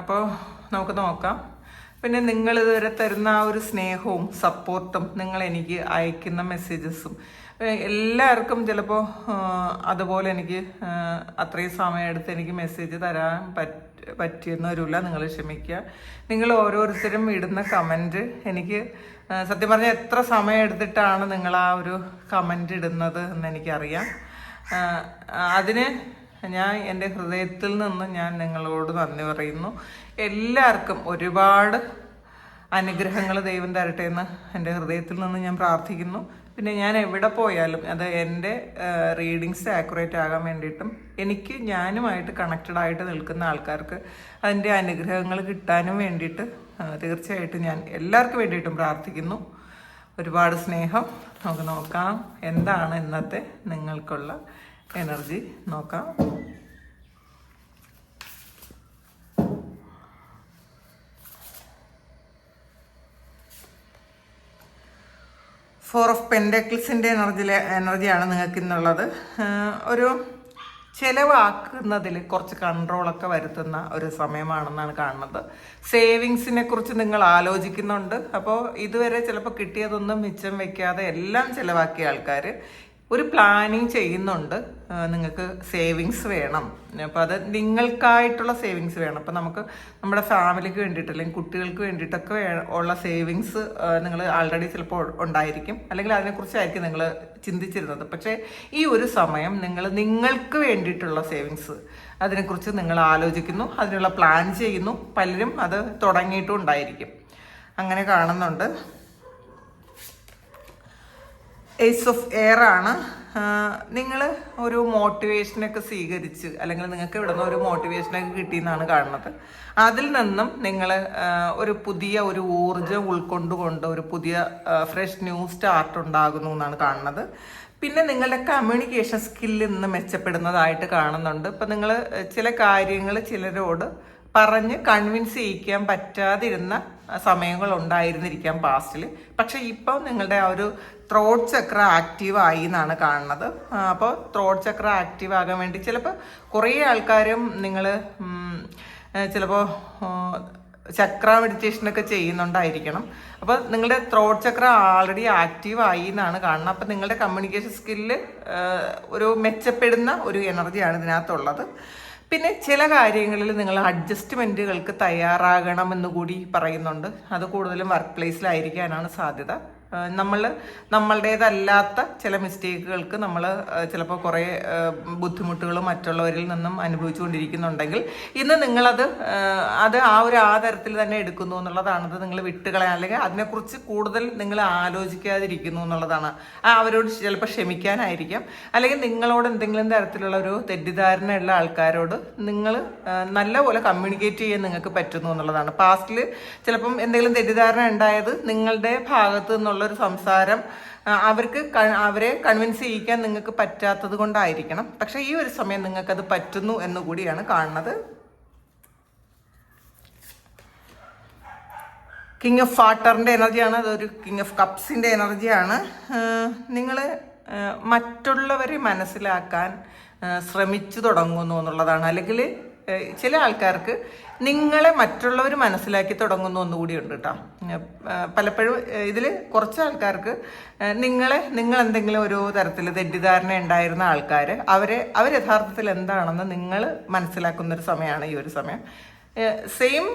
അപ്പോൾ നമുക്ക് നോക്കാം. പിന്നെ നിങ്ങൾ ഇതുവരെ തരുന്ന ആ ഒരു സ്നേഹവും സപ്പോർട്ടും നിങ്ങൾ എനിക്ക് അയക്കുന്ന മെസ്സേജസും എല്ലാവർക്കും ചിലപ്പോൾ അതുപോലെ എനിക്ക് അത്രയും സമയമെടുത്ത് എനിക്ക് മെസ്സേജ് തരാൻ പറ്റ നിങ്ങൾ ക്ഷമിക്കുക. നിങ്ങൾ ഓരോരുത്തരും ഇടുന്ന കമന്റ് എനിക്ക് സത്യം പറഞ്ഞാൽ എത്ര സമയം എടുത്തിട്ടാണ് നിങ്ങൾ ആ ഒരു കമന്റ് ഇടുന്നത് എന്ന് എനിക്കറിയാം. അതിന് ഞാൻ എന്റെ ഹൃദയത്തിൽ നിന്ന് ഞാൻ നിങ്ങളോട് നന്ദി പറയുന്നു. എല്ലാവർക്കും ഒരുപാട് അനുഗ്രഹങ്ങൾ ദൈവം തരട്ടെ എന്ന് എന്റെ ഹൃദയത്തിൽ നിന്ന് ഞാൻ പ്രാർത്ഥിക്കുന്നു. പിന്നെ ഞാൻ എവിടെ പോയാലും അത് എന്റെ റീഡിങ്സ് ആക്യുറേറ്റ് ആകാൻ വേണ്ടിയിട്ടും എനിക്ക് ഞാനുമായിട്ട് കണക്റ്റഡ് ആയിട്ട് നിൽക്കുന്ന ആൾക്കാർക്ക് അതിന്റെ അനുഗ്രഹങ്ങൾ കിട്ടാനും വേണ്ടിയിട്ട് തീർച്ചയായിട്ടും ഞാൻ എല്ലാവർക്കും വേണ്ടിയിട്ടും പ്രാർത്ഥിക്കുന്നു. ഒരുപാട് സ്നേഹം. നമുക്ക് നോക്കാം. എന്താണ് ഇന്നത്തെ നിങ്ങൾക്കുള്ള എനർജി നോക്കാം. ഫോർ ഓഫ് പെൻഡക്കിൾസിന്റെ എനർജി എനർജിയാണ് നിങ്ങൾക്ക് ഇന്നുള്ളത് ഒരു ചിലവാക്കുന്നതിൽ കുറച്ച് കൺട്രോളൊക്കെ വരുത്തുന്ന ഒരു സമയമാണെന്നാണ് കാണുന്നത്. സേവിങ്സിനെ കുറിച്ച് നിങ്ങൾ ആലോചിക്കുന്നുണ്ട്. അപ്പോൾ ഇതുവരെ ചിലപ്പോൾ കിട്ടിയതൊന്നും മിച്ചം വെക്കാതെ എല്ലാം ചിലവാക്കിയ ആൾക്കാർ ഒരു പ്ലാനിങ് ചെയ്യുന്നുണ്ട്. നിങ്ങൾക്ക് സേവിങ്സ് വേണം. അപ്പോൾ അത് നിങ്ങൾക്കായിട്ടുള്ള സേവിങ്സ് വേണം. അപ്പോൾ നമുക്ക് നമ്മുടെ ഫാമിലിക്ക് വേണ്ടിയിട്ട് അല്ലെങ്കിൽ കുട്ടികൾക്ക് വേണ്ടിയിട്ടൊക്കെ ഉള്ള സേവിങ്സ് നിങ്ങൾ ആൾറെഡി ചിലപ്പോൾ ഉണ്ടായിരിക്കും. അല്ലെങ്കിൽ അതിനെക്കുറിച്ചായിരിക്കും നിങ്ങൾ ചിന്തിച്ചിരുന്നത്. പക്ഷേ ഈ ഒരു സമയം നിങ്ങൾ നിങ്ങൾക്ക് വേണ്ടിയിട്ടുള്ള സേവിങ്സ് അതിനെക്കുറിച്ച് നിങ്ങൾ ആലോചിക്കുന്നു അതിനുള്ള പ്ലാൻ ചെയ്യുന്നു. പലരും അത് തുടങ്ങിയിട്ടും ഉണ്ടായിരിക്കും. അങ്ങനെ കാണുന്നുണ്ട്. ഏസ് ഓഫ് എയർ ആണ്. നിങ്ങൾ ഒരു മോട്ടിവേഷനൊക്കെ സ്വീകരിച്ച് അല്ലെങ്കിൽ നിങ്ങൾക്ക് ഇവിടെ നിന്ന് ഒരു മോട്ടിവേഷനൊക്കെ കിട്ടിയെന്നാണ് കാണുന്നത്. അതിൽ നിന്നും നിങ്ങൾ ഒരു പുതിയ ഒരു ഊർജം ഉൾക്കൊണ്ടുകൊണ്ട് ഒരു പുതിയ ഫ്രഷ് ന്യൂ സ്റ്റാർട്ട് ഉണ്ടാകുന്നു എന്നാണ് കാണുന്നത്. പിന്നെ നിങ്ങളുടെ കമ്മ്യൂണിക്കേഷൻ സ്കില്ല് ഇന്ന് മെച്ചപ്പെടുന്നതായിട്ട് കാണുന്നുണ്ട്. ഇപ്പം നിങ്ങൾ ചില കാര്യങ്ങൾ ചിലരോട് പറഞ്ഞ് കൺവിൻസ് ചെയ്യിക്കാൻ പറ്റാതിരുന്ന സമയങ്ങൾ ഉണ്ടായിരുന്നിരിക്കാം പാസ്റ്റിൽ പക്ഷെ ഇപ്പം നിങ്ങളുടെ ആ ഒരു ത്രോട്ട് ചക്ര ആക്റ്റീവ് ആയി എന്നാണ് കാണുന്നത്. അപ്പോൾ ത്രോട്ട് ചക്ര ആക്റ്റീവ് ആകാൻ വേണ്ടി ചിലപ്പോൾ കുറേ ആൾക്കാരും നിങ്ങൾ ചിലപ്പോൾ ചക്ര മെഡിറ്റേഷനൊക്കെ ചെയ്യുന്നുണ്ടായിരിക്കണം. അപ്പോൾ നിങ്ങളുടെ ത്രോട്ട് ചക്ര ആൾറെഡി ആക്റ്റീവ് ആയി എന്നാണ് കാണുന്നത്. അപ്പോൾ നിങ്ങളുടെ കമ്മ്യൂണിക്കേഷൻ സ്കില്ല് ഒരു മെച്ചപ്പെടുന്ന ഒരു എനർജിയാണ് ഇതിനകത്തുള്ളത്. പിന്നെ ചില കാര്യങ്ങളിൽ നിങ്ങൾ അഡ്ജസ്റ്റ്മെന്റുകൾക്ക് തയ്യാറാകണമെന്ന് കൂടി പറയുന്നുണ്ട്. അത് കൂടുതലും വർക്ക് പ്ലേസിലായിരിക്കാനാണ് സാധ്യത. നമ്മൾ നമ്മളുടേതല്ലാത്ത ചില മിസ്റ്റേക്കുകൾക്ക് നമ്മൾ ചിലപ്പോൾ കുറേ ബുദ്ധിമുട്ടുകൾ മറ്റുള്ളവരിൽ നിന്നും അനുഭവിച്ചുകൊണ്ടിരിക്കുന്നുണ്ടെങ്കിൽ ഇന്ന് നിങ്ങളത് അത് ആ ഒരു ആ തരത്തിൽ തന്നെ എടുക്കുന്നു എന്നുള്ളതാണ് അത് നിങ്ങൾ വിട്ടുകളയാൻ. അല്ലെങ്കിൽ അതിനെക്കുറിച്ച് കൂടുതൽ നിങ്ങൾ ആലോചിക്കാതിരിക്കുന്നു എന്നുള്ളതാണ്. അവരോട് ചിലപ്പോൾ ക്ഷമിക്കാനായിരിക്കാം. അല്ലെങ്കിൽ നിങ്ങളോട് എന്തെങ്കിലും തരത്തിലുള്ള ഒരു തെറ്റിദ്ധാരണയുള്ള ആൾക്കാരോട് നിങ്ങൾ നല്ലപോലെ കമ്മ്യൂണിക്കേറ്റ് ചെയ്യാൻ നിങ്ങൾക്ക് പറ്റുന്നു എന്നുള്ളതാണ്. പാസ്റ്റിൽ ചിലപ്പം എന്തെങ്കിലും തെറ്റിദ്ധാരണ ഉണ്ടായത് നിങ്ങളുടെ ഭാഗത്ത് നിന്നുള്ള ഒരു സംസാരം അവർക്ക് അവരെ കൺവിൻസ് ചെയ്യിക്കാൻ നിങ്ങൾക്ക് പറ്റാത്തത് കൊണ്ടായിരിക്കണം. പക്ഷെ ഈ ഒരു സമയം നിങ്ങൾക്കത് പറ്റുന്നു എന്ന് കൂടിയാണ് കാണുന്നത്. കിങ് ഓഫ് ഫാട്ടറിന്റെ എനർജിയാണ് അതൊരു കിങ് ഓഫ് കപ്സിന്റെ എനർജിയാണ് നിങ്ങൾ മറ്റുള്ളവരെ മനസ്സിലാക്കാൻ ശ്രമിച്ചു തുടങ്ങുന്നു എന്നുള്ളതാണ്. അല്ലെങ്കിൽ ചില ആൾക്കാർക്ക് നിങ്ങളെ മറ്റുള്ളവർ മനസ്സിലാക്കി തുടങ്ങുന്ന ഒന്നുകൂടി ഉണ്ട് കേട്ടോ പലപ്പോഴും ഇതിൽ കുറച്ച് ആൾക്കാർക്ക് നിങ്ങളെ നിങ്ങൾ എന്തെങ്കിലും ഒരു തരത്തിൽ തെറ്റിദ്ധാരണ ഉണ്ടായിരുന്ന ആൾക്കാർ അവരെ അവർ യഥാർത്ഥത്തിൽ എന്താണെന്ന് നിങ്ങൾ മനസ്സിലാക്കുന്ന ഒരു സമയമാണ് ഈ ഒരു സമയം. സെയിം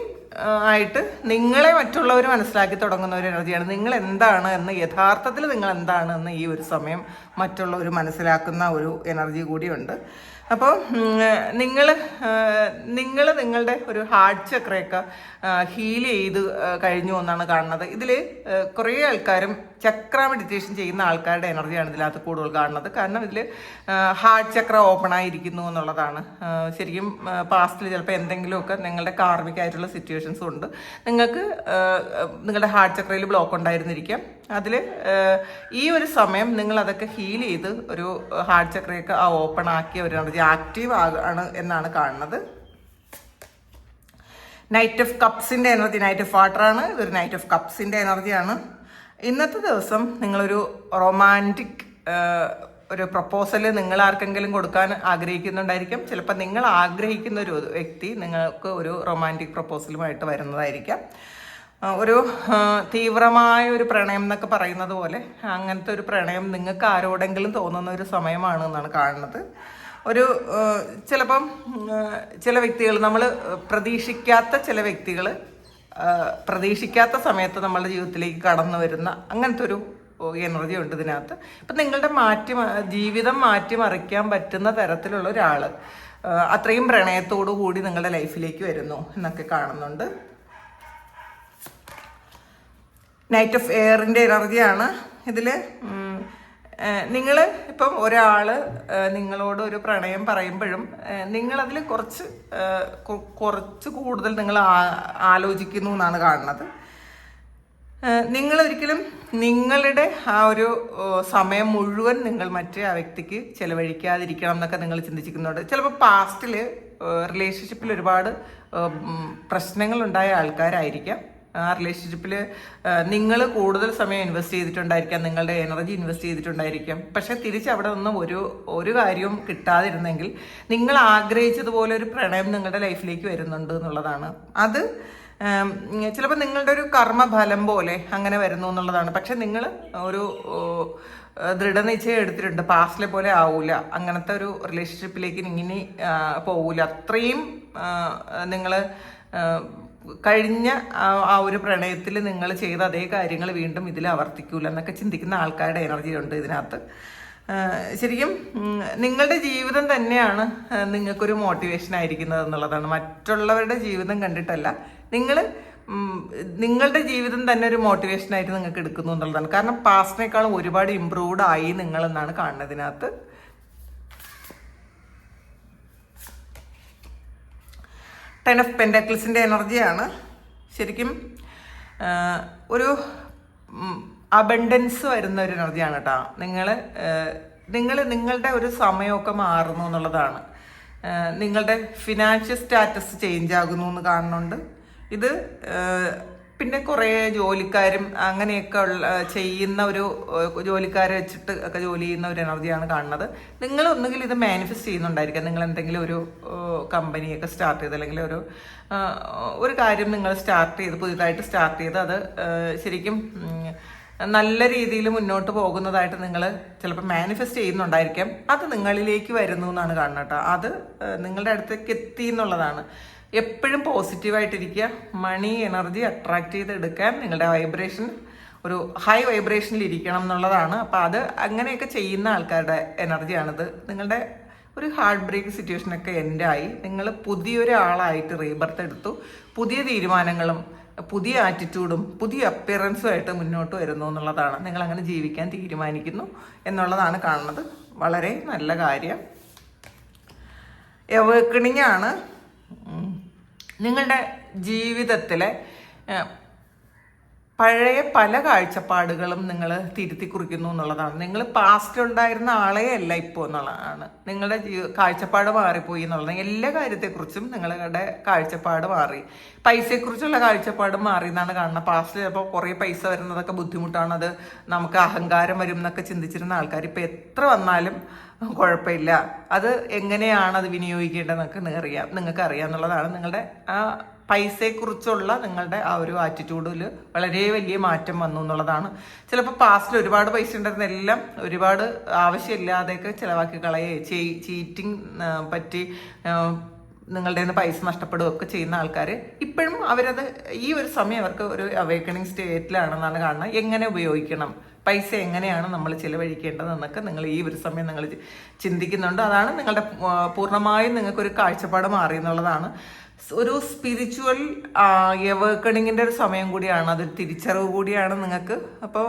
ആയിട്ട് നിങ്ങളെ മറ്റുള്ളവർ മനസ്സിലാക്കി തുടങ്ങുന്ന ഒരു എനർജിയാണ്. നിങ്ങൾ എന്താണ് എന്ന് യഥാർത്ഥത്തിൽ നിങ്ങൾ എന്താണ് എന്ന് ഈ ഒരു സമയം മറ്റുള്ളവർ മനസ്സിലാക്കുന്ന ഒരു എനർജി കൂടിയുണ്ട് അപ്പോൾ നിങ്ങൾ നിങ്ങൾ നിങ്ങളുടെ ഒരു ഹാർട്ട് ചക്രയൊക്കെ ഹീൽ ചെയ്ത് കഴിഞ്ഞു എന്നാണ് കാണുന്നത്. ഇതിൽ കുറേ ആൾക്കാരും ചക്ര മെഡിറ്റേഷൻ ചെയ്യുന്ന ആൾക്കാരുടെ എനർജിയാണ് ഇതിനകത്ത് കൂടുതൽ കാണുന്നത്. കാരണം ഇതിൽ ഹാർട്ട് ചക്ര ഓപ്പൺ ആയിരിക്കുന്നു എന്നുള്ളതാണ്. ശരിക്കും പാസ്റ്റിൽ ചിലപ്പോൾ എന്തെങ്കിലുമൊക്കെ നിങ്ങളുടെ കാർമികമായിട്ടുള്ള സിറ്റുവേഷൻസ് ഉണ്ട്. നിങ്ങൾക്ക് നിങ്ങളുടെ ഹാർട്ട് ചക്രയിൽ ബ്ലോക്ക് ഉണ്ടായിരുന്നിരിക്കാം. അതിൽ ഈ ഒരു സമയം നിങ്ങൾ അതൊക്കെ ഹീൽ ചെയ്ത് ഒരു ഹാർട്ട് ചക്രയൊക്കെ ആ ഓപ്പൺ ആക്കിയ ഒരു എനർജി ആക്റ്റീവ് ആണ് എന്നാണ് കാണുന്നത്. നൈറ്റ് ഓഫ് കപ്സിന്റെ എനർജി നൈറ്റ് ഓഫ് വാട്ടർ ആണ്. ഇതൊരു നൈറ്റ് ഓഫ് കപ്സിന്റെ എനർജിയാണ് ഇന്നത്തെ ദിവസം നിങ്ങളൊരു റൊമാന്റിക് ഒരു പ്രപ്പോസൽ നിങ്ങൾ ആർക്കെങ്കിലും കൊടുക്കാൻ ആഗ്രഹിക്കുന്നുണ്ടായിരിക്കും. ചിലപ്പോൾ നിങ്ങൾ ആഗ്രഹിക്കുന്ന ഒരു വ്യക്തി നിങ്ങൾക്ക് ഒരു റൊമാന്റിക് പ്രപ്പോസലുമായിട്ട് വരുന്നതായിരിക്കാം. ഒരു തീവ്രമായ ഒരു പ്രണയം എന്നൊക്കെ പറയുന്നത് പോലെ അങ്ങനത്തെ ഒരു പ്രണയം നിങ്ങൾക്ക് ആരോടെങ്കിലും തോന്നുന്ന ഒരു സമയമാണ് എന്നാണ് കാണുന്നത്. ഒരു ചിലപ്പം ചില വ്യക്തികൾ നമ്മൾ പ്രതീക്ഷിക്കാത്ത ചില വ്യക്തികൾ പ്രതീക്ഷിക്കാത്ത സമയത്ത് നമ്മളുടെ ജീവിതത്തിലേക്ക് കടന്നു വരുന്ന അങ്ങനത്തെ ഒരു എനർജി ഉണ്ട് ഇതിനകത്ത്. ഇപ്പം നിങ്ങളുടെ മാറ്റി ജീവിതം മാറ്റിമറിക്കാൻ പറ്റുന്ന തരത്തിലുള്ള ഒരാൾ അത്രയും പ്രണയത്തോടു കൂടി നിങ്ങളുടെ ലൈഫിലേക്ക് വരുന്നു എന്നൊക്കെ കാണുന്നുണ്ട്. നൈറ്റ് ഓഫ് എയറിന്റെ എനർജിയാണ് ഇതിൽ നിങ്ങൾ ഇപ്പം ഒരാൾ നിങ്ങളോട് ഒരു പ്രണയം പറയുമ്പോഴും നിങ്ങളതിൽ കുറച്ച് കുറച്ച് കൂടുതൽ നിങ്ങൾ ആലോചിക്കുന്നു എന്നാണ് കാണുന്നത്. നിങ്ങൾ ഒരിക്കലും നിങ്ങളുടെ ആ ഒരു സമയം മുഴുവൻ നിങ്ങൾ മറ്റേ ആ വ്യക്തിക്ക് ചിലവഴിക്കാതിരിക്കണം എന്നൊക്കെ നിങ്ങൾ ചിന്തിച്ചിരിക്കുന്നുണ്ട്. ചിലപ്പോൾ പാസ്റ്റിൽ റിലേഷൻഷിപ്പിൽ ഒരുപാട് പ്രശ്നങ്ങളുണ്ടായ ആൾക്കാരായിരിക്കാം. ആ റിലേഷൻഷിപ്പിൽ നിങ്ങൾ കൂടുതൽ സമയം ഇൻവെസ്റ്റ് ചെയ്തിട്ടുണ്ടായിരിക്കാം നിങ്ങളുടെ എനർജി ഇൻവെസ്റ്റ് ചെയ്തിട്ടുണ്ടായിരിക്കാം. പക്ഷെ തിരിച്ച് അവിടെ നിന്നും ഒരു ഒരു കാര്യവും കിട്ടാതിരുന്നെങ്കിൽ നിങ്ങൾ ആഗ്രഹിച്ചതുപോലെ ഒരു പ്രണയം നിങ്ങളുടെ ലൈഫിലേക്ക് വരുന്നുണ്ട് എന്നുള്ളതാണ്. അത് ചിലപ്പോൾ നിങ്ങളുടെ ഒരു കർമ്മഫലം പോലെ അങ്ങനെ വരുന്നു എന്നുള്ളതാണ്. പക്ഷെ നിങ്ങൾ ഒരു ദൃഢനിശ്ചയം എടുത്തിട്ടുണ്ട് പാസ്റ്റിലെ പോലെ ആവൂല അങ്ങനത്തെ ഒരു റിലേഷൻഷിപ്പിലേക്ക് ഇങ്ങനെ പോകൂല അത്രയും നിങ്ങൾ കഴിഞ്ഞ ആ- ഒരു പ്രണയത്തിൽ നിങ്ങൾ ചെയ്ത അതേ കാര്യങ്ങൾ വീണ്ടും ഇതിൽ ആവർത്തിക്കൂല എന്നൊക്കെ ചിന്തിക്കുന്ന ആൾക്കാരുടെ എനർജി ഉണ്ട് ഇതിനകത്ത്. ശരിക്കും നിങ്ങളുടെ ജീവിതം തന്നെയാണ് നിങ്ങൾക്കൊരു മോട്ടിവേഷൻ ആയിരിക്കുന്നത് എന്നുള്ളതാണ്. മറ്റുള്ളവരുടെ ജീവിതം കണ്ടിട്ടല്ല. നിങ്ങൾ നിങ്ങളുടെ ജീവിതം തന്നെ ഒരു മോട്ടിവേഷൻ ആയിട്ട് നിങ്ങൾക്ക് എടുക്കുന്നു എന്നുള്ളതാണ്. കാരണം പാസ്റ്റിനേക്കാളും ഒരുപാട് ഇമ്പ്രൂവ്ഡ് ആയി നിങ്ങൾ എന്നാണ് കാണുന്നത് ഇതിനകത്ത് ടെൻ ഓഫ് പെൻഡക്കിൾസിന്റെ എനർജിയാണ്. ശരിക്കും ഒരു അബണ്ടൻസ് വരുന്ന ഒരു എനർജിയാണ് കേട്ടോ നിങ്ങൾ നിങ്ങൾ നിങ്ങളുടെ ഒരു സമയമൊക്കെ മാറുന്നു എന്നുള്ളതാണ്. നിങ്ങളുടെ ഫിനാൻഷ്യൽ സ്റ്റാറ്റസ് ചേഞ്ച് ആകുന്നു എന്ന് കാണുന്നുണ്ട്. ഇത് പിന്നെ കുറേ ജോലിക്കാരും അങ്ങനെയൊക്കെ ഉള്ള ചെയ്യുന്ന ഒരു ജോലിക്കാരെ വെച്ചിട്ട് ഒക്കെ ജോലി ചെയ്യുന്ന ഒരു എനർജിയാണ് കാണുന്നത്. നിങ്ങൾ ഒന്നുകിൽ ഇത് മാനിഫെസ്റ്റ് ചെയ്യുന്നുണ്ടായിരിക്കാം. നിങ്ങൾ എന്തെങ്കിലും ഒരു കമ്പനിയൊക്കെ സ്റ്റാർട്ട് ചെയ്ത് അല്ലെങ്കിൽ ഒരു ഒരു കാര്യം നിങ്ങൾ സ്റ്റാർട്ട് ചെയ്ത് പുതിയതായിട്ട് സ്റ്റാർട്ട് ചെയ്ത് അത് ശരിക്കും നല്ല രീതിയിൽ മുന്നോട്ട് പോകുന്നതായിട്ട് നിങ്ങൾ ചിലപ്പോൾ മാനിഫെസ്റ്റ് ചെയ്യുന്നുണ്ടായിരിക്കാം. അത് നിങ്ങളിലേക്ക് വരുന്നു എന്നാണ് കാണുന്നത് കേട്ടോ. അത് നിങ്ങളുടെ അടുത്തേക്ക് എത്തി എന്നുള്ളതാണ്. എപ്പോഴും പോസിറ്റീവായിട്ടിരിക്കുക മണി എനർജി അട്രാക്ട് ചെയ്തെടുക്കാൻ നിങ്ങളുടെ വൈബ്രേഷൻ ഒരു ഹൈ വൈബ്രേഷനിൽ ഇരിക്കണം എന്നുള്ളതാണ്. അപ്പോൾ അത് അങ്ങനെയൊക്കെ ചെയ്യുന്ന ആൾക്കാരുടെ എനർജിയാണിത് നിങ്ങളുടെ ഒരു ഹാർട്ട് ബ്രേക്ക് സിറ്റുവേഷനൊക്കെ എൻഡായി നിങ്ങൾ പുതിയൊരാളായിട്ട് റീബർത്ത് എടുത്തു. പുതിയ തീരുമാനങ്ങളും പുതിയ ആറ്റിറ്റ്യൂഡും പുതിയ അപ്പിയറൻസുമായിട്ട് മുന്നോട്ട് വരുന്നു എന്നുള്ളതാണ്. നിങ്ങൾ അങ്ങനെ ജീവിക്കാൻ തീരുമാനിക്കുന്നു എന്നുള്ളതാണ് കാണുന്നത്. വളരെ നല്ല കാര്യം. എവേക്കണിങ് ആണ്. നിങ്ങളുടെ ജീവിതത്തിലെ പഴയ പല കാഴ്ചപ്പാടുകളും നിങ്ങൾ തിരുത്തി കുറിക്കുന്നു എന്നുള്ളതാണ്. നിങ്ങൾ പാസ്റ്റിലുണ്ടായിരുന്ന ആളെ അല്ല ഇപ്പോൾ എന്നുള്ളതാണ്. നിങ്ങളുടെ ജീവ കാഴ്ചപ്പാട് മാറിപ്പോയി എന്നുള്ളതാണ്. എല്ലാ കാര്യത്തെക്കുറിച്ചും നിങ്ങളുടെ കാഴ്ചപ്പാട് മാറി. പൈസയെക്കുറിച്ചുള്ള കാഴ്ചപ്പാട് മാറി എന്നാണ് കാണുന്നത്. പാസ്റ്റ് ചിലപ്പോൾ കുറേ പൈസ വരുന്നതൊക്കെ ബുദ്ധിമുട്ടാണ്. അത് നമുക്ക് അഹങ്കാരം വരും എന്നൊക്കെ ചിന്തിച്ചിരുന്ന ആൾക്കാർ. ഇപ്പം എത്ര വന്നാലും കുഴപ്പമില്ല. അത് എങ്ങനെയാണ് അത് വിനിയോഗിക്കേണ്ടതെന്നൊക്കെ അറിയാം. നിങ്ങൾക്ക് അറിയാം എന്നുള്ളതാണ് നിങ്ങളുടെ ആ പൈസയെക്കുറിച്ചുള്ള നിങ്ങളുടെ ആ ഒരു ആറ്റിറ്റ്യൂഡിൽ വളരെ വലിയ മാറ്റം വന്നു എന്നുള്ളതാണ്. ചിലപ്പോൾ പാസ്റ്റിൽ ഒരുപാട് പൈസ ഉണ്ടായിരുന്ന എല്ലാം ഒരുപാട് ആവശ്യമില്ലാതെയൊക്കെ ചിലവാക്കി കളയേ ചീറ്റിംഗ് പറ്റി നിങ്ങളുടെ നിന്ന് പൈസ നഷ്ടപ്പെടുകയൊക്കെ ചെയ്യുന്ന ആൾക്കാർ ഇപ്പോഴും അവരത് ഈ ഒരു സമയം അവർക്ക് ഒരു അവേക്കണിങ് സ്റ്റേറ്റിലാണെന്നാണ് കാണുന്നത്. എങ്ങനെ ഉപയോഗിക്കണം? പൈസ എങ്ങനെയാണ് നമ്മൾ ചിലവഴിക്കേണ്ടതെന്നൊക്കെ നിങ്ങൾ ഈ ഒരു സമയം നിങ്ങൾ ചിന്തിക്കുന്നുണ്ട്. അതാണ് നിങ്ങളുടെ പൂർണമായും നിങ്ങൾക്കൊരു കാഴ്ചപ്പാട് മാറി എന്നുള്ളതാണ് ഒരു സ്പിരിച്വൽ എവേക്കണിങ്ങിന്റെ ഒരു സമയം കൂടിയാണ്. അതൊരു തിരിച്ചറിവ് കൂടിയാണ് നിങ്ങൾക്ക്. അപ്പോൾ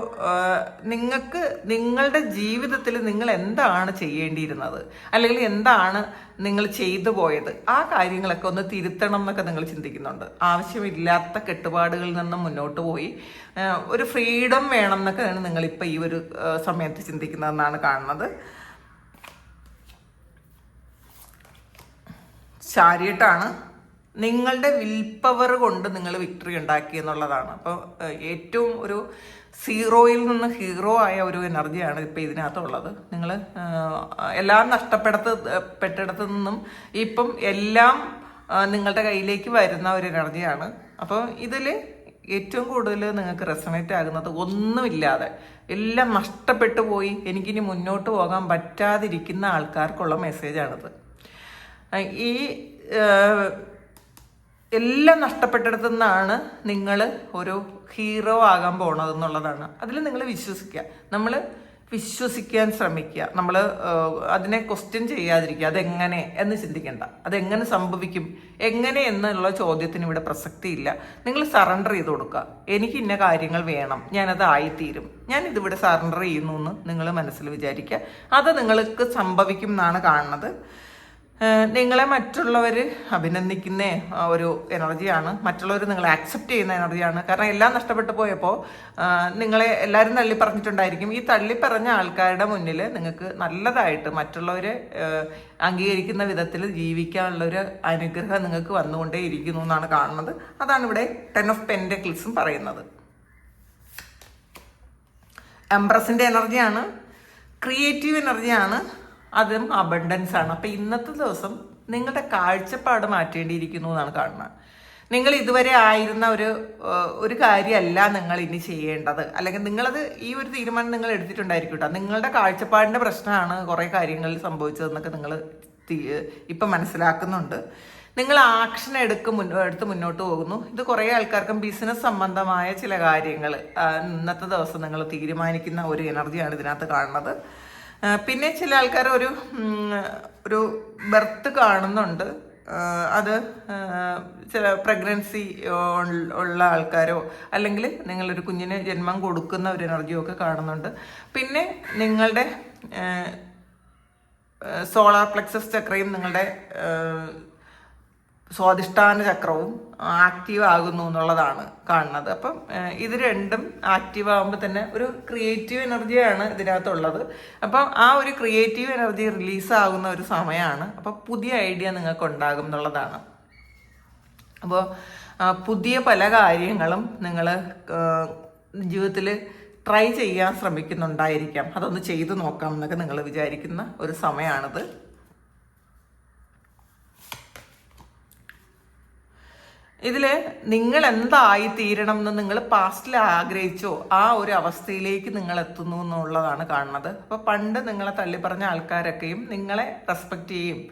നിങ്ങൾക്ക് നിങ്ങളുടെ ജീവിതത്തിൽ നിങ്ങൾ എന്താണ് ചെയ്യേണ്ടിയിരുന്നത്? അല്ലെങ്കിൽ എന്താണ് നിങ്ങൾ ചെയ്തു പോയത്? ആ കാര്യങ്ങളൊക്കെ ഒന്ന് തിരുത്തണം എന്നൊക്കെ നിങ്ങൾ ചിന്തിക്കുന്നുണ്ട്. ആവശ്യമില്ലാത്ത കെട്ടുപാടുകളിൽ നിന്ന് മുന്നോട്ട് പോയി ഒരു ഫ്രീഡം വേണം എന്നൊക്കെയാണ് നിങ്ങളിപ്പോൾ ഈ ഒരു സമയത്ത് ചിന്തിക്കുന്നതെന്നാണ് കാണുന്നത്. ചാരിയട്ടാണ് നിങ്ങളുടെ വിൽ പവർ കൊണ്ട് നിങ്ങൾ വിക്ടറി ഉണ്ടാക്കി എന്നുള്ളതാണ്. അപ്പോൾ ഏറ്റവും ഒരു സീറോയിൽ നിന്ന് ഹീറോ ആയ ഒരു എനർജിയാണ് ഇപ്പോൾ ഇതിനകത്തുള്ളത്. നിങ്ങൾ എല്ലാം നഷ്ടപ്പെടുത്ത പെട്ടിടത്തു നിന്നും ഇപ്പം എല്ലാം നിങ്ങളുടെ കയ്യിലേക്ക് വരുന്ന ഒരു എനർജിയാണ് അപ്പോൾ ഇതിൽ ഏറ്റവും കൂടുതൽ നിങ്ങൾക്ക് റെസണേറ്റ് ആകുന്നത് ഒന്നുമില്ലാതെ എല്ലാം നഷ്ടപ്പെട്ടു പോയി എനിക്കിനി മുന്നോട്ട് പോകാൻ പറ്റാതിരിക്കുന്ന ആൾക്കാർക്കുള്ള മെസ്സേജാണിത് ഈ എല്ലാം നഷ്ടപ്പെട്ടിടത്തു നിന്നാണ് നിങ്ങൾ ഒരു ഹീറോ ആകാൻ പോണത് എന്നുള്ളതാണ് അതിൽ നിങ്ങൾ വിശ്വസിക്കുക നമ്മൾ വിശ്വസിക്കാൻ ശ്രമിക്കുക നമ്മൾ അതിനെ ക്വസ്റ്റ്യൻ ചെയ്യാതിരിക്കുക അതെങ്ങനെ എന്ന് ചിന്തിക്കേണ്ട. അതെങ്ങനെ സംഭവിക്കും? എങ്ങനെ എന്നുള്ള ചോദ്യത്തിന് ഇവിടെ പ്രസക്തിയില്ല. നിങ്ങൾ സറണ്ടർ ചെയ്ത് കൊടുക്കുക എനിക്ക് ഇന്ന കാര്യങ്ങൾ വേണം. ഞാനത് ആയിത്തീരും. ഞാൻ ഇതിവിടെ സറണ്ടർ ചെയ്യുന്നു എന്ന് നിങ്ങൾ മനസ്സിൽ വിചാരിക്കുക അത് നിങ്ങൾക്ക് സംഭവിക്കും എന്നാണ് കാണുന്നത്. നിങ്ങളെ മറ്റുള്ളവർ അഭിനന്ദിക്കുന്ന ഒരു എനർജിയാണ്. മറ്റുള്ളവർ നിങ്ങളെ ആക്സെപ്റ്റ് ചെയ്യുന്ന എനർജിയാണ്. കാരണം എല്ലാം നഷ്ടപ്പെട്ടു പോയപ്പോൾ നിങ്ങളെ എല്ലാവരും തള്ളി പറഞ്ഞിട്ടുണ്ടായിരിക്കും. ഈ തള്ളി പറഞ്ഞ ആൾക്കാരുടെ മുന്നിൽ നിങ്ങൾക്ക് നല്ലതായിട്ട് മറ്റുള്ളവരെ അംഗീകരിക്കുന്ന വിധത്തിൽ ജീവിക്കാനുള്ള ഒരു അനുഗ്രഹം നിങ്ങൾക്ക് വന്നുകൊണ്ടേ ഇരിക്കുന്നു എന്നാണ് കാണുന്നത്. അതാണ് ഇവിടെ ടെൻ ഓഫ് പെൻഡക്കിൾസും പറയുന്നത്. എംപ്രസിന്റെ എനർജിയാണ് ക്രിയേറ്റീവ് എനർജിയാണ് അതും അബണ്ടൻസ് ആണ്. അപ്പൊ ഇന്നത്തെ ദിവസം നിങ്ങളുടെ കാഴ്ചപ്പാട് മാറ്റേണ്ടിയിരിക്കുന്നു എന്നാണ് കാണുന്നത്. നിങ്ങൾ ഇതുവരെ ആയിരുന്ന ഒരു ഒരു കാര്യമല്ല നിങ്ങൾ ഇനി ചെയ്യേണ്ടത്. അല്ലെങ്കിൽ നിങ്ങളത് ഈ ഒരു തീരുമാനം നിങ്ങൾ എടുത്തിട്ടുണ്ടായിരിക്കും കേട്ടോ. നിങ്ങളുടെ കാഴ്ചപ്പാടിന്റെ പ്രശ്നമാണ് കുറെ കാര്യങ്ങളിൽ സംഭവിച്ചതെന്നൊക്കെ നിങ്ങൾ ഇപ്പം മനസ്സിലാക്കുന്നുണ്ട്. നിങ്ങൾ ആക്ഷൻ എടുക്കും മുന്നോ എടുത്ത് മുന്നോട്ട് പോകുന്നു. ഇത് കുറേ ആൾക്കാർക്കും ബിസിനസ് സംബന്ധമായ ചില കാര്യങ്ങൾ ഇന്നത്തെ ദിവസം നിങ്ങൾ തീരുമാനിക്കുന്ന ഒരു എനർജിയാണ് ഇതിനകത്ത് കാണുന്നത്. പിന്നെ ചില ആൾക്കാർ ഒരു ഒരു ബർത്ത് കാണുന്നുണ്ട്. അത് ചില പ്രഗ്നൻസി ഉള്ള ആൾക്കാരോ അല്ലെങ്കിൽ നിങ്ങളൊരു കുഞ്ഞിന് ജന്മം കൊടുക്കുന്ന ഒരു എനർജിയോ ഒക്കെ കാണുന്നുണ്ട്. പിന്നെ നിങ്ങളുടെ സോളാർ പ്ലെക്സസ് ചക്രയും നിങ്ങളുടെ സ്വാധിഷ്ഠാന ചക്രവും ആക്റ്റീവ് ആകുന്നു എന്നുള്ളതാണ് കാണുന്നത്. അപ്പം ഇത് രണ്ടും ആക്റ്റീവ് ആകുമ്പോൾ തന്നെ ഒരു ക്രിയേറ്റീവ് എനർജിയാണ് ഇതിനകത്തുള്ളത്. അപ്പം ആ ഒരു ക്രിയേറ്റീവ് എനർജി റിലീസ് ആകുന്ന ഒരു സമയമാണ് അപ്പം പുതിയ ഐഡിയ നിങ്ങൾക്ക് ഉണ്ടാകും എന്നുള്ളതാണ്. അപ്പോൾ പുതിയ പല കാര്യങ്ങളും നിങ്ങൾ ജീവിതത്തിൽ ട്രൈ ചെയ്യാൻ ശ്രമിക്കുന്നുണ്ടായിരിക്കാം. അതൊന്ന് ചെയ്തു നോക്കാം എന്നൊക്കെ നിങ്ങൾ വിചാരിക്കുന്ന ഒരു സമയമാണിത് ഇതിൽ നിങ്ങൾ എന്തായി തീരണം എന്ന് നിങ്ങൾ പാസ്റ്റിൽ ആഗ്രഹിച്ചോ ആ ഒരു അവസ്ഥയിലേക്ക് നിങ്ങൾ എത്തുന്നു എന്നുള്ളതാണ് കാണുന്നത്. അപ്പോൾ പണ്ട് നിങ്ങളെ തള്ളി പറഞ്ഞ ആൾക്കാരൊക്കെയും നിങ്ങളെ റെസ്പെക്റ്റ് ചെയ്യും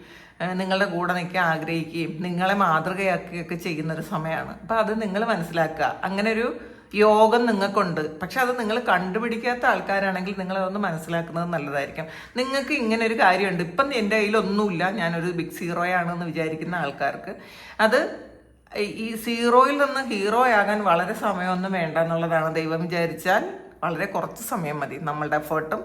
നിങ്ങളുടെ കൂടെ നിൽക്കാൻ ആഗ്രഹിക്കുകയും നിങ്ങളെ മാതൃകയാക്കുകയൊക്കെ ചെയ്യുന്ന ഒരു സമയമാണ്. അപ്പോൾ അത് നിങ്ങൾ മനസ്സിലാക്കുക. അങ്ങനെ ഒരു യോഗം നിങ്ങൾക്കുണ്ട്. പക്ഷെ അത് നിങ്ങൾ കണ്ടുപിടിക്കാത്ത ആൾക്കാരാണെങ്കിൽ നിങ്ങൾ അതൊന്ന് മനസ്സിലാക്കുന്നത് നല്ലതായിരിക്കും. നിങ്ങൾക്ക് ഇങ്ങനെ ഒരു കാര്യമുണ്ട്. ഇപ്പം എന്റെ കയ്യിൽ ഒന്നുമില്ല ഞാനൊരു ബിഗ് സീറോയാണെന്ന് വിചാരിക്കുന്ന ആൾക്കാർക്ക്. അത് ഈ സീറോയിൽ നിന്ന് ഹീറോ ആകാൻ വളരെ സമയമൊന്നും വേണ്ട എന്നുള്ളതാണ് ദൈവം വിചാരിച്ചാൽ വളരെ കുറച്ച് സമയം മതി നമ്മളുടെ എഫേർട്ടും.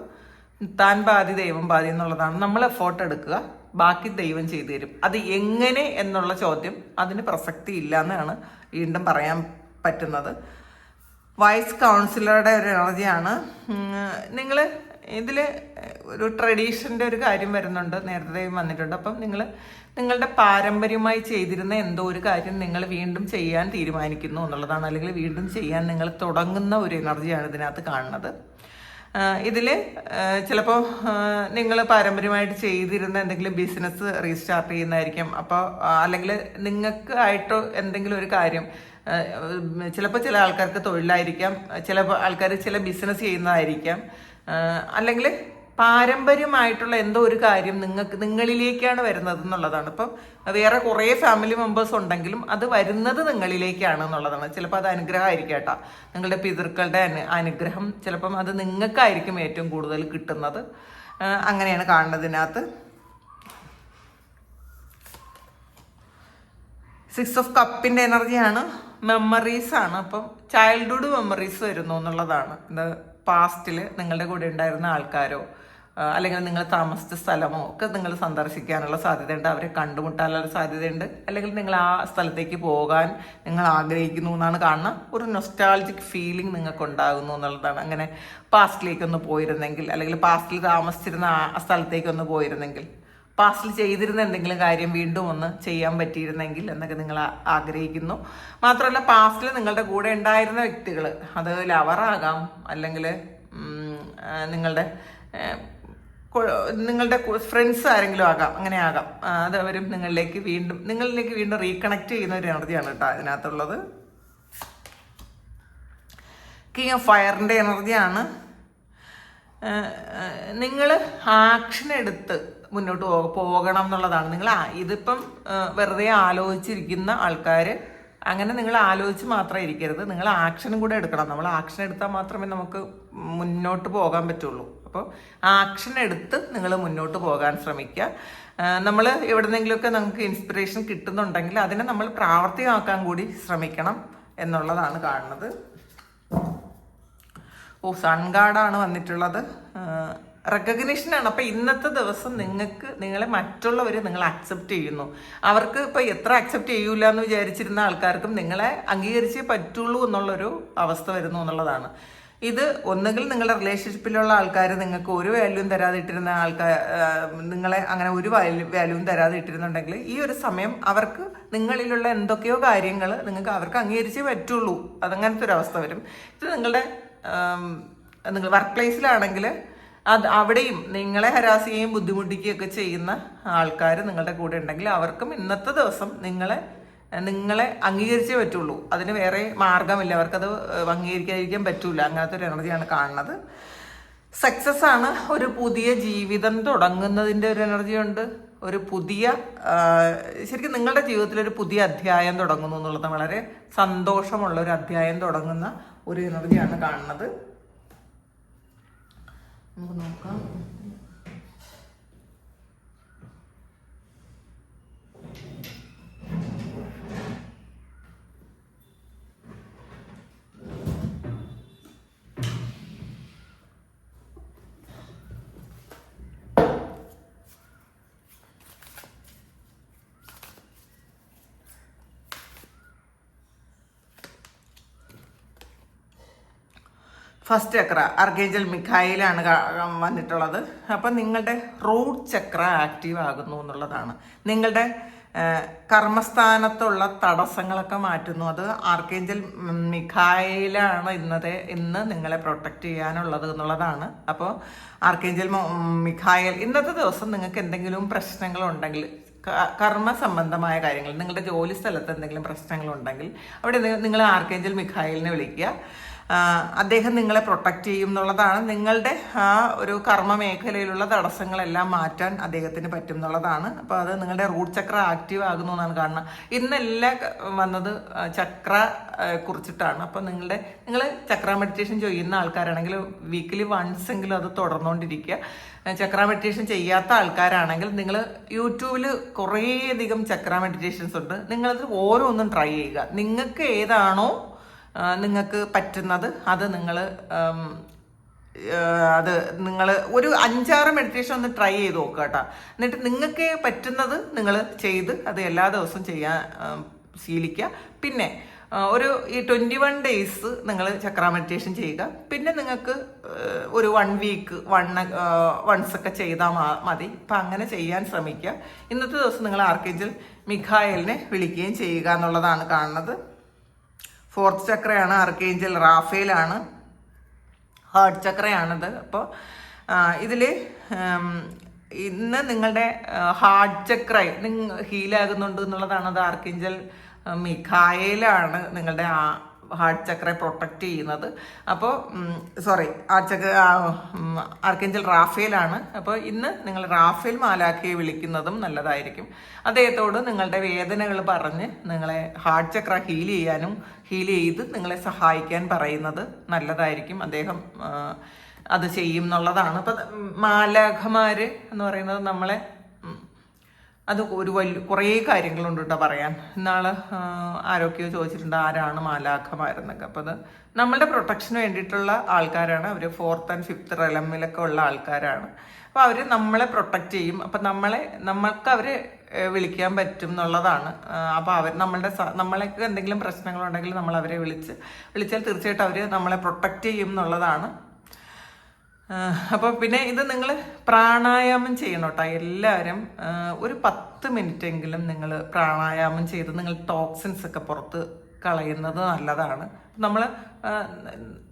താൻ പാതി ദൈവം പാതി എന്നുള്ളതാണ് നമ്മൾ എഫേർട്ട് എടുക്കുക. ബാക്കി ദൈവം ചെയ്തു തരും. അത് എങ്ങനെ എന്നുള്ള ചോദ്യം അതിന് പ്രസക്തി ഇല്ല എന്നാണ് വീണ്ടും പറയാൻ പറ്റുന്നത്. വൈസ് കൗൺസിലറുടെ ഒരു എനർജിയാണ് നിങ്ങൾ ഇതിൽ ഒരു ട്രഡീഷന്റെ ഒരു കാര്യം വരുന്നുണ്ട്. നേരത്തെ വന്നിട്ടുണ്ട്. അപ്പം നിങ്ങൾ നിങ്ങളുടെ പാരമ്പര്യമായി ചെയ്തിരുന്ന എന്തോ ഒരു കാര്യം നിങ്ങൾ വീണ്ടും ചെയ്യാൻ തീരുമാനിക്കുന്നു എന്നുള്ളതാണ്. അല്ലെങ്കിൽ വീണ്ടും ചെയ്യാൻ നിങ്ങൾ തുടങ്ങുന്ന ഒരു എനർജിയാണ് ഇതിനകത്ത് കാണുന്നത്. ഇതിൽ ചിലപ്പോൾ നിങ്ങൾ പാരമ്പര്യമായിട്ട് ചെയ്തിരുന്ന എന്തെങ്കിലും ബിസിനസ് റീസ്റ്റാർട്ട് ചെയ്യുന്നതായിരിക്കും. അപ്പോൾ അല്ലെങ്കിൽ നിങ്ങൾക്ക് ആയിട്ട് എന്തെങ്കിലും ഒരു കാര്യം ചിലപ്പോൾ ചില ആൾക്കാർക്ക് തൊഴിലായിരിക്കാം ചില ആൾക്കാർ ചില ബിസിനസ് ചെയ്യുന്നതായിരിക്കാം. അല്ലെങ്കിൽ പാരമ്പര്യമായിട്ടുള്ള എന്തോ ഒരു കാര്യം നിങ്ങൾക്ക് നിങ്ങളിലേക്കാണ് വരുന്നത് എന്നുള്ളതാണ്. ഇപ്പം വേറെ കുറേ ഫാമിലി മെമ്പേഴ്സ് ഉണ്ടെങ്കിലും അത് വരുന്നത് നിങ്ങളിലേക്കാണ് എന്നുള്ളതാണ്. ചിലപ്പോൾ അത് അനുഗ്രഹമായിരിക്കും കേട്ടോ. നിങ്ങളുടെ പിതൃക്കളുടെ അനു അനുഗ്രഹം ചിലപ്പം അത് നിങ്ങൾക്കായിരിക്കും ഏറ്റവും കൂടുതൽ കിട്ടുന്നത്. അങ്ങനെയാണ് കാണുന്നതിനകത്ത്. സിക്സ് ഓഫ് കപ്പിന്റെ എനർജിയാണ് മെമ്മറീസ് ആണ്. അപ്പം ചൈൽഡ്ഹുഡ് മെമ്മറീസ് വരുന്നു എന്നുള്ളതാണ്. പാസ്റ്റിൽ നിങ്ങളുടെ കൂടെ ഉണ്ടായിരുന്ന ആൾക്കാരോ അല്ലെങ്കിൽ നിങ്ങൾ താമസിച്ച സ്ഥലമോ ഒക്കെ നിങ്ങൾ സന്ദർശിക്കാനുള്ള സാധ്യതയുണ്ട്. അവരെ കണ്ടുമുട്ടാനുള്ള സാധ്യതയുണ്ട്. അല്ലെങ്കിൽ നിങ്ങൾ ആ സ്ഥലത്തേക്ക് പോകാൻ നിങ്ങൾ ആഗ്രഹിക്കുന്നു എന്നാണ് കാണുന്ന ഒരു നൊസ്റ്റാൾജിക് ഫീലിംഗ് നിങ്ങൾക്ക് ഉണ്ടാകുന്നു എന്നുള്ളതാണ്. അങ്ങനെ പാസ്റ്റിലേക്കൊന്ന് പോയിരുന്നെങ്കിൽ അല്ലെങ്കിൽ പാസ്റ്റിൽ താമസിച്ചിരുന്ന ആ സ്ഥലത്തേക്കൊന്ന് പോയിരുന്നെങ്കിൽ പാസ്റ്റിൽ ചെയ്തിരുന്ന എന്തെങ്കിലും കാര്യം വീണ്ടും ഒന്ന് ചെയ്യാൻ പറ്റിയിരുന്നെങ്കിൽ എന്നൊക്കെ നിങ്ങൾ ആഗ്രഹിക്കുന്നു. മാത്രമല്ല പാസ്റ്റിൽ നിങ്ങളുടെ കൂടെ ഉണ്ടായിരുന്ന വ്യക്തികൾ അത് ലവറാകാം അല്ലെങ്കിൽ നിങ്ങളുടെ നിങ്ങളുടെ ഫ്രണ്ട്സ് ആരെങ്കിലും ആകാം അങ്ങനെ ആകാം. അത് അവരും നിങ്ങളിലേക്ക് വീണ്ടും നിങ്ങളിലേക്ക് വീണ്ടും റീകണക്ട് ചെയ്യുന്ന ഒരു എനർജിയാണ് കേട്ടോ അതിനകത്തുള്ളത്. കിങ് ഓഫ് ഫയറിന്റെ എനർജിയാണ്. നിങ്ങൾ ആക്ഷൻ എടുത്ത് മുന്നോട്ട് പോകണം എന്നുള്ളതാണ്. നിങ്ങൾ ഇതിപ്പം വെറുതെ ആലോചിച്ചിരിക്കുന്ന ആൾക്കാർ അങ്ങനെ നിങ്ങൾ ആലോചിച്ച് മാത്രം ഇരിക്കരുത്. നിങ്ങൾ ആക്ഷനും കൂടെ എടുക്കണം. നമ്മൾ ആക്ഷൻ എടുത്താൽ മാത്രമേ നമുക്ക് മുന്നോട്ട് പോകാൻ പറ്റുള്ളൂ. അപ്പോൾ ആക്ഷൻ എടുത്ത് നിങ്ങൾ മുന്നോട്ട് പോകാൻ ശ്രമിക്കുക. നമ്മൾ എവിടെന്നെങ്കിലുമൊക്കെ നമുക്ക് ഇൻസ്പിറേഷൻ കിട്ടുന്നുണ്ടെങ്കിൽ അതിനെ നമ്മൾ പ്രാവർത്തികമാക്കാൻ കൂടി ശ്രമിക്കണം എന്നുള്ളതാണ് കാണുന്നത്. ഓ സൺഗാർഡാണ് വന്നിട്ടുള്ളത്. റെക്കഗ്നീഷൻ ആണ്. അപ്പൊ ഇന്നത്തെ ദിവസം നിങ്ങൾക്ക് നിങ്ങളെ മറ്റുള്ളവർ നിങ്ങൾ അക്സെപ്റ്റ് ചെയ്യുന്നു. അവർക്ക് ഇപ്പൊ എത്ര അക്സെപ്റ്റ് ചെയ്യൂല എന്ന് വിചാരിച്ചിരുന്ന ആൾക്കാർക്കും നിങ്ങളെ അംഗീകരിച്ചേ പറ്റുള്ളൂ എന്നുള്ളൊരു അവസ്ഥ വരുന്നു എന്നുള്ളതാണ്. ഇത് ഒന്നുകിൽ നിങ്ങളുടെ റിലേഷൻഷിപ്പിലുള്ള ആൾക്കാർ നിങ്ങൾക്ക് ഒരു വാല്യൂം തരാതിട്ടിരുന്ന ആൾക്കാർ നിങ്ങളെ അങ്ങനെ ഒരു വാല്യൂ തരാതെ ഇട്ടിരുന്നുണ്ടെങ്കിൽ ഈ ഒരു സമയം അവർക്ക് നിങ്ങളിലുള്ള എന്തൊക്കെയോ കാര്യങ്ങൾ നിങ്ങൾക്ക് അവർക്ക് അംഗീകരിച്ചേ പറ്റുള്ളൂ. അതങ്ങനത്തെ ഒരു അവസ്ഥ വരും. ഇത് നിങ്ങളുടെ നിങ്ങൾ വർക്ക് പ്ലേസിലാണെങ്കിൽ അത് അവിടെയും നിങ്ങളെ ഹരാസ് ചെയ്യുകയും ബുദ്ധിമുട്ടിക്കുകയൊക്കെ ചെയ്യുന്ന ആൾക്കാർ നിങ്ങളുടെ കൂടെ ഉണ്ടെങ്കിൽ അവർക്കും ഇന്നത്തെ ദിവസം നിങ്ങളെ നിങ്ങളെ അംഗീകരിച്ചേ പറ്റുള്ളൂ. അതിന് വേറെ മാർഗമില്ല. അവർക്കത് അംഗീകരിക്കാതിരിക്കാൻ പറ്റൂല. അങ്ങനത്തെ ഒരു എനർജിയാണ് കാണുന്നത്. സക്സസ് ആണ് ഒരു പുതിയ ജീവിതം തുടങ്ങുന്നതിന്റെ ഒരു എനർജി ഉണ്ട് ഒരു പുതിയ ശരിക്കും നിങ്ങളുടെ ജീവിതത്തിൽ ഒരു പുതിയ അധ്യായം തുടങ്ങുന്നു എന്നുള്ളത് വളരെ സന്തോഷമുള്ള ഒരു അധ്യായം തുടങ്ങുന്ന ഒരു എനർജിയാണ് കാണുന്നത്. നമുക്ക് നോക്കാം ഫസ്റ്റ് ചക്ര അർഗേഞ്ചൽ മിഖായിലാണ് വന്നിട്ടുള്ളത്. അപ്പം നിങ്ങളുടെ റൂട്ട് ചക്ര ആക്റ്റീവ് ആകുന്നു എന്നുള്ളതാണ്. നിങ്ങളുടെ കർമ്മസ്ഥാനത്തുള്ള തടസ്സങ്ങളൊക്കെ മാറ്റുന്നു. അത് ആർക്കേഞ്ചൽ മിഖായിലാണ് ഇന്നത്തെ ഇന്ന് നിങ്ങളെ പ്രൊട്ടക്റ്റ് ചെയ്യാനുള്ളത് എന്നുള്ളതാണ്. അപ്പോൾ ആർക്കേഞ്ചൽ മിഖായൽ ഇന്നത്തെ ദിവസം നിങ്ങൾക്ക് എന്തെങ്കിലും പ്രശ്നങ്ങളുണ്ടെങ്കിൽ കർമ്മ സംബന്ധമായ കാര്യങ്ങൾ നിങ്ങളുടെ ജോലി സ്ഥലത്ത് എന്തെങ്കിലും പ്രശ്നങ്ങളുണ്ടെങ്കിൽ അവിടെ നിങ്ങൾ ആർക്കേഞ്ചൽ മിഖായിലിനെ വിളിക്കുക. അദ്ദേഹം നിങ്ങളെ പ്രൊട്ടക്റ്റ് ചെയ്യും എന്നുള്ളതാണ്. നിങ്ങളുടെ ആ ഒരു കർമ്മ മേഖലയിലുള്ള തടസ്സങ്ങളെല്ലാം മാറ്റാൻ അദ്ദേഹത്തിന് പറ്റും എന്നുള്ളതാണ്. അപ്പോൾ അത് നിങ്ങളുടെ റൂട്ട് ചക്ര ആക്റ്റീവ് ആകുന്നു എന്നാണ് കാണുന്നത്. ഇന്നെല്ലാം വന്നത് ചക്ര കുറിച്ചിട്ടാണ്. അപ്പോൾ നിങ്ങളുടെ നിങ്ങൾ ചക്ര മെഡിറ്റേഷൻ ചെയ്യുന്ന ആൾക്കാരാണെങ്കിൽ വീക്കിലി വൺസ് എങ്കിലും അത് തുടർന്നുകൊണ്ടിരിക്കുക. ചക്ര മെഡിറ്റേഷൻ ചെയ്യാത്ത ആൾക്കാരാണെങ്കിൽ നിങ്ങൾ യൂട്യൂബിൽ കുറേയധികം ചക്ര മെഡിറ്റേഷൻസ് ഉണ്ട്. നിങ്ങളത് ഓരോന്നും ട്രൈ ചെയ്യുക. നിങ്ങൾക്ക് ഏതാണോ നിങ്ങൾക്ക് പറ്റുന്നത് അത് നിങ്ങൾ അത് നിങ്ങൾ ഒരു അഞ്ചാറ് മെഡിറ്റേഷൻ ഒന്ന് ട്രൈ ചെയ്ത് നോക്കുക കേട്ടോ. എന്നിട്ട് നിങ്ങൾക്ക് പറ്റുന്നത് നിങ്ങൾ ചെയ്ത് അത് എല്ലാ ദിവസവും ചെയ്യാൻ ശീലിക്കുക. പിന്നെ ഒരു ഈ ട്വന്റി വൺ ഡേയ്സ് നിങ്ങൾ ചക്ര മെഡിറ്റേഷൻ ചെയ്യുക. പിന്നെ നിങ്ങൾക്ക് ഒരു വൺ വീക്ക് വൺ വൺസ് ഒക്കെ ചെയ്താൽ മതി. അപ്പം അങ്ങനെ ചെയ്യാൻ ശ്രമിക്കുക. ഇന്നത്തെ ദിവസം നിങ്ങൾ ആർക്കേഞ്ചൽ മിഖായലിനെ വിളിക്കുകയും ചെയ്യുക എന്നുള്ളതാണ് കാണുന്നത്. ഫോർത്ത് ചക്രയാണ് ആർക്കേഞ്ചൽ റാഫേലാണ്. ഹാർട്ട് ചക്രയാണത്. അപ്പോൾ ഇതിൽ ഇന്ന് നിങ്ങളുടെ ഹാർട്ട് ചക്ര നിങ്ങൾ ഹീലാകുന്നുണ്ട് എന്നുള്ളതാണ് അത് ആർക്കേഞ്ചൽ മിഖായേലാണ് നിങ്ങളുടെ ആ ഹാർട്ട് ചക്രയെ പ്രൊട്ടക്റ്റ് ചെയ്യുന്നത്. അപ്പോൾ സോറി ഹാർട്ട് ചക്ര ആർക്കേഞ്ചൽ റാഫേലാണ്. അപ്പോൾ ഇന്ന് നിങ്ങൾ റാഫേൽ മാലാഖയെ വിളിക്കുന്നതും നല്ലതായിരിക്കും. അദ്ദേഹത്തോട് നിങ്ങളുടെ വേദനകൾ പറഞ്ഞ് നിങ്ങളെ ഹാർട്ട് ചക്ര ഹീൽ ചെയ്യാനും ഹീൽ ചെയ്ത് നിങ്ങളെ സഹായിക്കാൻ പറയുന്നത് നല്ലതായിരിക്കും. അദ്ദേഹം അത് ചെയ്യും എന്നുള്ളതാണ്. അപ്പം മാലാഖമാർ എന്ന് പറയുന്നത് നമ്മളെ അത് ഒരു വലിയ കുറേ കാര്യങ്ങളുണ്ട് കേട്ടോ പറയാൻ. ഇന്നാൾ ആ, ആരൊക്കെയോ ചോദിച്ചിട്ടുണ്ട് ആരാണ് മാലാഖമാരെന്നൊക്കെ. അപ്പോൾ അത് നമ്മളുടെ പ്രൊട്ടക്ഷന് വേണ്ടിയിട്ടുള്ള ആൾക്കാരാണ്. അവർ ഫോർത്ത് ആൻഡ് ഫിഫ്ത്ത് റെലമിലൊക്കെ ഉള്ള ആൾക്കാരാണ്. അപ്പോൾ അവർ നമ്മളെ പ്രൊട്ടക്റ്റ് ചെയ്യും. അപ്പം നമ്മളെ നമ്മൾക്ക് അവരെ വിളിക്കാൻ പറ്റും എന്നുള്ളതാണ് അപ്പോൾ അവർ നമ്മളുടെ നമ്മളൊക്കെ എന്തെങ്കിലും പ്രശ്നങ്ങളുണ്ടെങ്കിൽ നമ്മൾ അവരെ വിളിച്ച് വിളിച്ചാൽ തീർച്ചയായിട്ടും അവർ നമ്മളെ പ്രൊട്ടക്റ്റ് ചെയ്യും എന്നുള്ളതാണ് അപ്പോൾ പിന്നെ ഇത് നിങ്ങൾ പ്രാണായാമം ചെയ്യണം കേട്ടോ എല്ലാവരും ഒരു പത്ത് മിനിറ്റ് എങ്കിലും നിങ്ങൾ പ്രാണായാമം ചെയ്ത് നിങ്ങൾ ടോക്സിൻസ് ഒക്കെ പുറത്ത് കളയുന്നത് നല്ലതാണ്. നമ്മൾ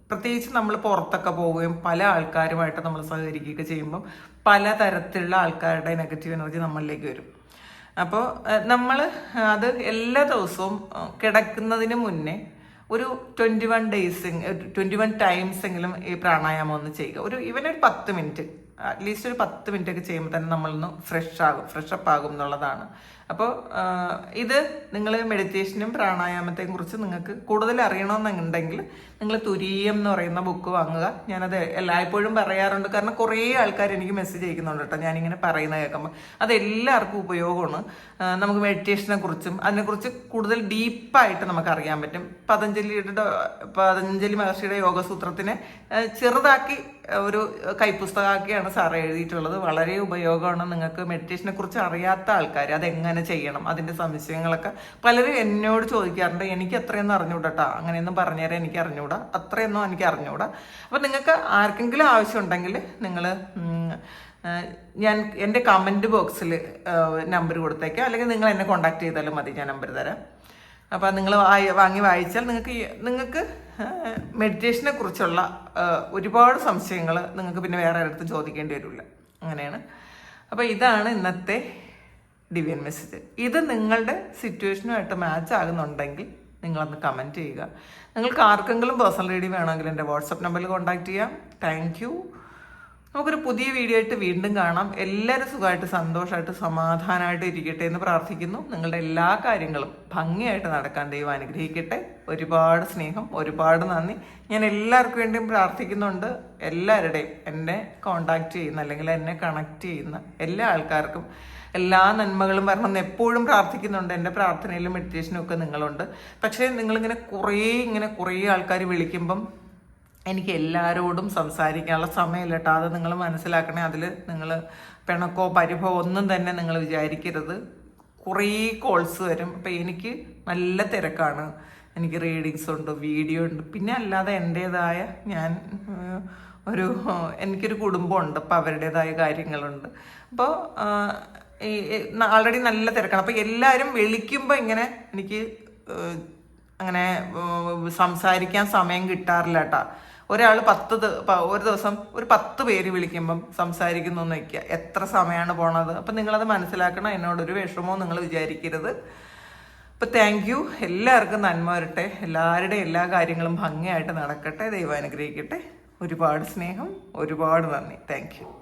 പ്രത്യേകിച്ച് നമ്മൾ പുറത്തൊക്കെ പോവുകയും പല ആൾക്കാരുമായിട്ട് നമ്മൾ സഹകരിക്കുകയൊക്കെ ചെയ്യുമ്പം പല തരത്തിലുള്ള ആൾക്കാരുടെ നെഗറ്റീവ് എനർജി നമ്മളിലേക്ക് വരും. അപ്പോൾ നമ്മൾ അത് എല്ലാ ദിവസവും കിടക്കുന്നതിന് മുന്നേ ഒരു twenty one days twenty one times എങ്കിലും ഈ പ്രാണായാമം ഒന്ന് ചെയ്യുക. ഒരു ഇവൻ ഒരു പത്ത് മിനിറ്റ് അറ്റ്ലീസ്റ്റ് ഒരു പത്ത് മിനിറ്റ് ഒക്കെ ചെയ്യുമ്പോൾ തന്നെ നമ്മളൊന്ന് ഫ്രഷ് ആകും ഫ്രഷ് അപ്പ് ആകും എന്നുള്ളതാണ് അപ്പോൾ ഇത് നിങ്ങൾ മെഡിറ്റേഷനും പ്രാണായാമത്തെയും കുറിച്ച് നിങ്ങൾക്ക് കൂടുതൽ അറിയണമെന്നുണ്ടെങ്കിൽ നിങ്ങൾ തുരീയം എന്ന് പറയുന്ന ബുക്ക് വാങ്ങുക. ഞാനത് എല്ലായ്പ്പോഴും പറയാറുണ്ട്. കാരണം കുറേ ആൾക്കാർ എനിക്ക് മെസ്സേജ് അയക്കുന്നുണ്ട് കേട്ടോ. ഞാനിങ്ങനെ പറയുന്നത് കേൾക്കുമ്പോൾ അത് എല്ലാവർക്കും ഉപയോഗമാണ്. നമുക്ക് മെഡിറ്റേഷനെ കുറിച്ചും അതിനെക്കുറിച്ച് കൂടുതൽ ഡീപ്പായിട്ട് നമുക്ക് അറിയാൻ പറ്റും. പതഞ്ജലിയുടെ പതഞ്ജലി മഹർഷിയുടെ യോഗസൂത്രത്തിനെ ചെറുതാക്കി ഒരു കൈപ്പുസ്തകമാക്കിയാണ് സാർ എഴുതിയിട്ടുള്ളത്. വളരെ ഉപയോഗമാണ് നിങ്ങൾക്ക് മെഡിറ്റേഷനെ കുറിച്ച് അറിയാത്ത ആൾക്കാർ അതെങ്ങനെ ചെയ്യണം. അതിന്റെ സംശയങ്ങളൊക്കെ പലരും എന്നോട് ചോദിക്കാറുണ്ട്. എനിക്ക് അത്രയൊന്നും അറിഞ്ഞൂടാ അങ്ങനെയൊന്നും പറഞ്ഞുതരാൻ എനിക്ക് അറിഞ്ഞൂടാ. അത്രയൊന്നും എനിക്ക് അറിഞ്ഞൂടാ. അപ്പം നിങ്ങൾക്ക് ആർക്കെങ്കിലും ആവശ്യമുണ്ടെങ്കിൽ നിങ്ങൾ ഞാൻ എന്റെ കമന്റ് ബോക്സിൽ നമ്പർ കൊടുത്തേക്കാം. അല്ലെങ്കിൽ നിങ്ങൾ എന്നെ കോൺടാക്ട് ചെയ്താലും മതി. ഞാൻ നമ്പർ തരാം. അപ്പോൾ നിങ്ങൾ വാങ്ങി വായിച്ചാൽ നിങ്ങൾക്ക് നിങ്ങൾക്ക് മെഡിറ്റേഷനെ കുറിച്ചുള്ള ഒരുപാട് സംശയങ്ങൾ നിങ്ങൾക്ക് പിന്നെ വേറെ അടുത്ത് ചോദിക്കേണ്ടി വരില്ല. അങ്ങനെയാണ്. അപ്പോൾ ഇതാണ് ഇന്നത്തെ ഡിവിയൻ മെസ്സേജ് ഇത് നിങ്ങളുടെ സിറ്റുവേഷനുമായിട്ട് മാച്ച് ആകുന്നുണ്ടെങ്കിൽ നിങ്ങളൊന്ന് കമന്റ് ചെയ്യുക. നിങ്ങൾക്ക് ആർക്കെങ്കിലും പേഴ്സണൽ റീഡി വേണമെങ്കിൽ എന്റെ വാട്സപ്പ് നമ്പറിൽ കോൺടാക്ട് ചെയ്യാം. താങ്ക് യു നമുക്കൊരു പുതിയ വീഡിയോ ആയിട്ട് വീണ്ടും കാണാം. എല്ലാവരും സുഖമായിട്ട് സന്തോഷമായിട്ട് സമാധാനമായിട്ട് ഇരിക്കട്ടെ എന്ന് പ്രാർത്ഥിക്കുന്നു. നിങ്ങളുടെ എല്ലാ കാര്യങ്ങളും ഭംഗിയായിട്ട് നടക്കാൻ ദൈവം അനുഗ്രഹിക്കട്ടെ. ഒരുപാട് സ്നേഹം ഒരുപാട് നന്ദി. ഞാൻ എല്ലാവർക്കും വേണ്ടിയും പ്രാർത്ഥിക്കുന്നുണ്ട്. എല്ലാവരുടെയും എന്നെ കോണ്ടാക്ട് ചെയ്യുന്ന അല്ലെങ്കിൽ എന്നെ കണക്ട് ചെയ്യുന്ന എല്ലാ ആൾക്കാർക്കും എല്ലാ നന്മകളും വരണം എന്ന് എപ്പോഴും പ്രാർത്ഥിക്കുന്നുണ്ട്. എന്റെ പ്രാർത്ഥനയിലും മെഡിറ്റേഷനും ഒക്കെ നിങ്ങളുണ്ട്. പക്ഷേ നിങ്ങളിങ്ങനെ കുറേ ഇങ്ങനെ കുറേ ആൾക്കാർ വിളിക്കുമ്പം എനിക്ക് എല്ലാവരോടും സംസാരിക്കാനുള്ള സമയമില്ല കേട്ടോ. അത് നിങ്ങൾ മനസ്സിലാക്കണേ. അതിൽ നിങ്ങൾ പിണക്കോ പരിഭവോ ഒന്നും തന്നെ നിങ്ങൾ വിചാരിക്കരുത്. കുറേ കോൾസ് വരും. അപ്പം എനിക്ക് നല്ല തിരക്കാണ്. എനിക്ക് റീഡിങ്സ് ഉണ്ട് വീഡിയോ ഉണ്ട്. പിന്നെ അല്ലാതെ എന്റേതായ ഞാൻ ഒരു എനിക്കൊരു കുടുംബമുണ്ട്. അപ്പോൾ അവരുടേതായ കാര്യങ്ങളുണ്ട്. അപ്പോൾ ഈ ആൾറെഡി നല്ല തിരക്കാണ്. അപ്പം എല്ലാവരും വിളിക്കുമ്പോൾ ഇങ്ങനെ എനിക്ക് അങ്ങനെ സംസാരിക്കാൻ സമയം കിട്ടാറില്ല കേട്ടാ ഒരാൾ പത്ത് ഒരു ദിവസം ഒരു പത്ത് പേര് വിളിക്കുമ്പം സംസാരിക്കുന്നു വയ്ക്കുക എത്ര സമയമാണ് പോണത്? അപ്പം നിങ്ങളത് മനസ്സിലാക്കണം. എന്നോടൊരു വിഷമവും നിങ്ങൾ വിചാരിക്കരുത്. അപ്പം താങ്ക് യു എല്ലാവർക്കും നന്മ വരട്ടെ. എല്ലാവരുടെയും എല്ലാ കാര്യങ്ങളും ഭംഗിയായിട്ട് നടക്കട്ടെ. ദൈവം അനുഗ്രഹിക്കട്ടെ. ഒരുപാട് സ്നേഹം. ഒരുപാട് നന്ദി. Thank you